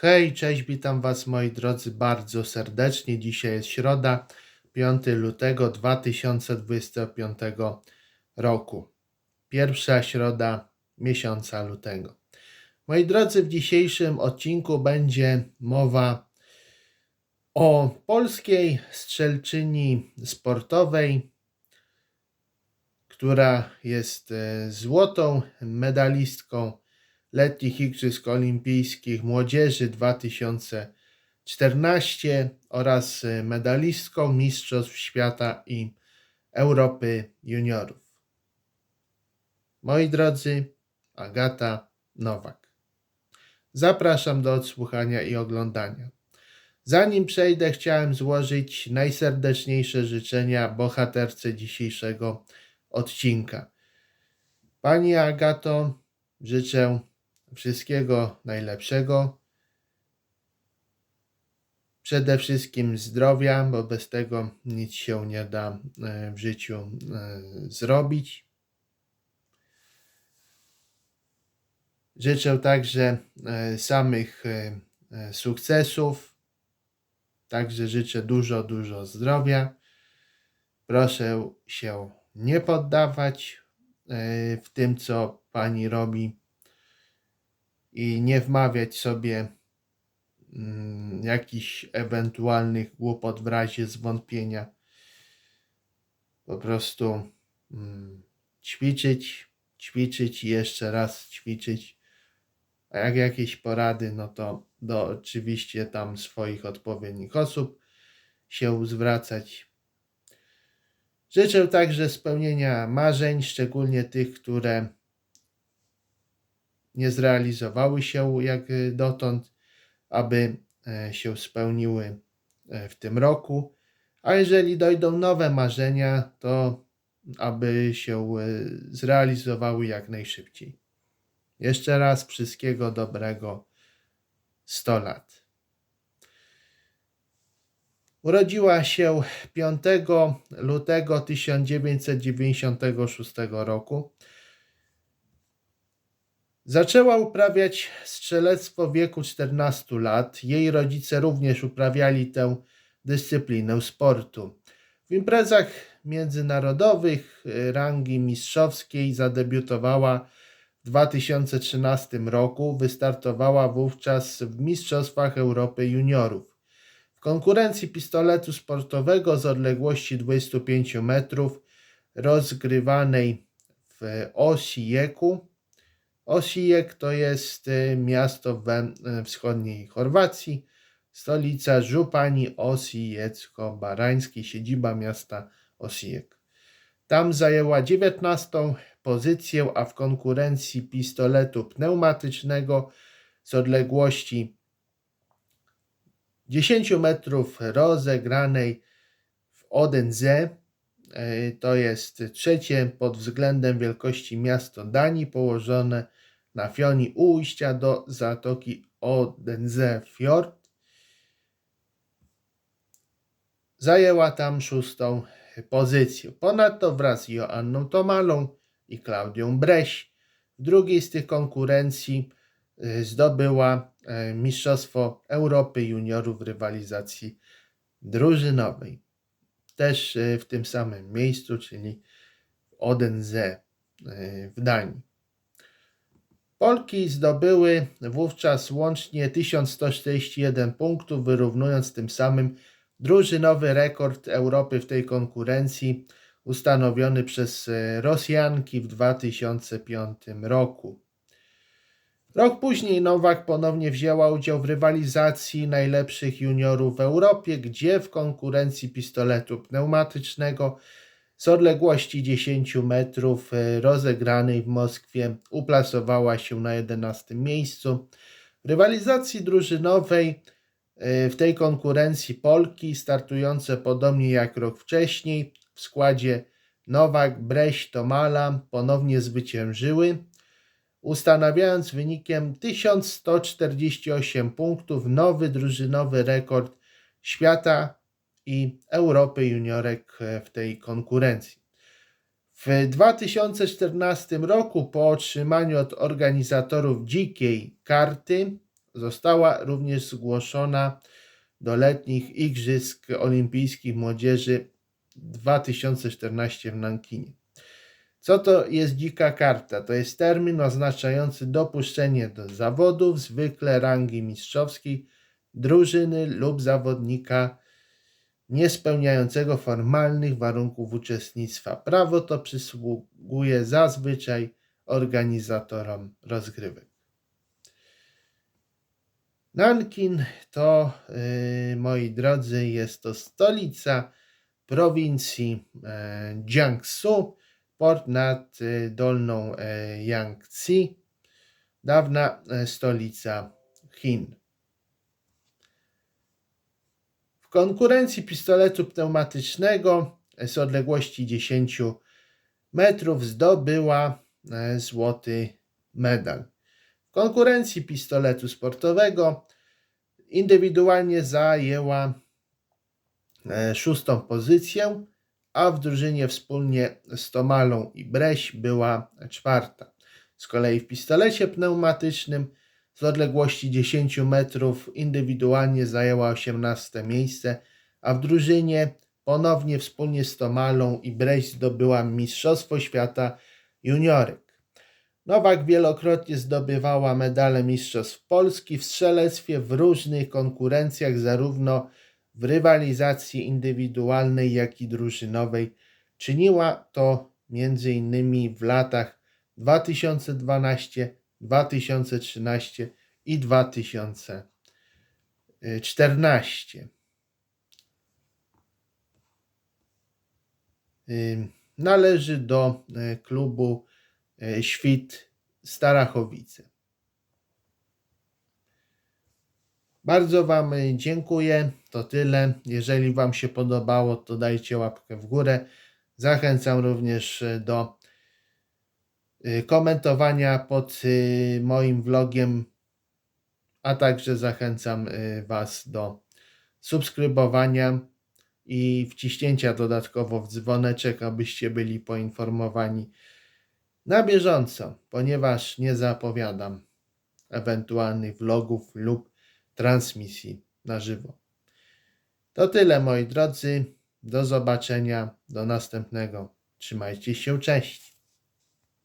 Hej, cześć, witam Was moi drodzy bardzo serdecznie. Dzisiaj jest środa, 5 lutego 2025 roku. Pierwsza środa miesiąca lutego. Moi drodzy, w dzisiejszym odcinku będzie mowa o polskiej strzelczyni sportowej, która jest e, złotą medalistką letnich Igrzysk Olimpijskich Młodzieży 2014 oraz e, medalistką Mistrzostw Świata i Europy Juniorów. Moi drodzy, Agata Nowak. Zapraszam do odsłuchania i oglądania. Zanim przejdę, chciałem złożyć najserdeczniejsze życzenia bohaterce dzisiejszego odcinka. Pani Agato, życzę wszystkiego najlepszego. Przede wszystkim zdrowia, bo bez tego nic się nie da e, w życiu e, zrobić. Życzę także e, samych sukcesów. Także życzę dużo, dużo zdrowia. Proszę się nie poddawać w tym, co pani robi i nie wmawiać sobie mm, jakichś ewentualnych głupot w razie zwątpienia. Po prostu mm, ćwiczyć, ćwiczyć i jeszcze raz ćwiczyć. A jak jakieś porady, no to do oczywiście tam swoich odpowiednich osób się zwracać. Życzę także spełnienia marzeń, szczególnie tych, które nie zrealizowały się jak dotąd, aby e, się spełniły e, w tym roku. A jeżeli dojdą nowe marzenia, to aby się e, zrealizowały jak najszybciej. Jeszcze raz wszystkiego dobrego 100 lat. Urodziła się 5 lutego 1996 roku Zaczęła uprawiać strzelectwo w wieku 14 lat. Jej rodzice również uprawiali tę dyscyplinę sportu. W imprezach międzynarodowych y, rangi mistrzowskiej zadebiutowała w 2013 roku. Wystartowała wówczas w Mistrzostwach Europy Juniorów. W konkurencji pistoletu sportowego z odległości 25 metrów rozgrywanej w Osijeku Osijek to jest y, miasto we y, wschodniej Chorwacji, stolica Żupani Osijecko-Barańskiej, siedziba miasta Osijek. Tam zajęła 19 pozycję, a w konkurencji pistoletu pneumatycznego z odległości 10 metrów rozegranej w Odense to jest trzecie pod względem wielkości miasto Danii położone na Fioni u ujścia do zatoki Odense Fjord. Zajęła tam szóstą pozycję. Ponadto wraz z Joanną Tomalą i Klaudią Breś w drugiej z tych konkurencji y, zdobyła y, Mistrzostwo Europy Juniorów w rywalizacji drużynowej. Też y, w tym samym miejscu, czyli w Odense w Danii. Polki zdobyły wówczas łącznie 1141 punktów, wyrównując tym samym drużynowy rekord Europy w tej konkurencji ustanowiony przez e, Rosjanki w 2005 roku. Rok później Nowak ponownie wzięła udział w rywalizacji najlepszych juniorów w Europie, gdzie w konkurencji pistoletu pneumatycznego z odległości 10 metrów e, rozegranej w Moskwie uplasowała się na 11 miejscu. W rywalizacji drużynowej e, w tej konkurencji Polki startujące podobnie jak rok wcześniej w składzie Nowak, Breś, Tomala ponownie zwyciężyły, ustanawiając wynikiem 1148 punktów nowy drużynowy rekord świata i Europy juniorek w tej konkurencji. W 2014 roku po otrzymaniu od organizatorów dzikiej karty została również zgłoszona do letnich Igrzysk Olimpijskich Młodzieży 2014 w Nankinie. Co to jest dzika karta? To jest termin oznaczający dopuszczenie do zawodów, zwykle rangi mistrzowskiej, drużyny lub zawodnika niespełniającego formalnych warunków uczestnictwa. Prawo to przysługuje zazwyczaj organizatorom rozgrywek. Nankin to, yy, moi drodzy, jest to stolica prowincji e, Jiangsu, port nad e, Dolną e, Yangtze, dawna e, stolica Chin. W konkurencji pistoletu pneumatycznego z odległości 10 metrów zdobyła e, złoty medal. W konkurencji pistoletu sportowego indywidualnie zajęła szóstą pozycję, a w drużynie wspólnie z Tomalą i Breś była czwarta. Z kolei w pistolecie pneumatycznym z odległości 10 metrów indywidualnie zajęła 18 miejsce, a w drużynie ponownie wspólnie z Tomalą i Breś zdobyła Mistrzostwo Świata Juniorek. Nowak wielokrotnie zdobywała medale Mistrzostw Polski w strzelectwie w różnych konkurencjach, zarówno w rywalizacji indywidualnej, jak i drużynowej. Czyniła to m.in. w latach 2012, 2013 i 2014. Ym, Należy do e, klubu e, Świt Starachowice. Bardzo Wam dziękuję. To tyle. Jeżeli Wam się podobało, to dajcie łapkę w górę. Zachęcam również do y, komentowania pod y, moim vlogiem, a także zachęcam y, Was do subskrybowania i wciśnięcia dodatkowo w dzwoneczek, abyście byli poinformowani na bieżąco, ponieważ nie zapowiadam ewentualnych vlogów lub transmisji na żywo. To tyle, moi drodzy. Do zobaczenia. Do następnego. Trzymajcie się. Cześć.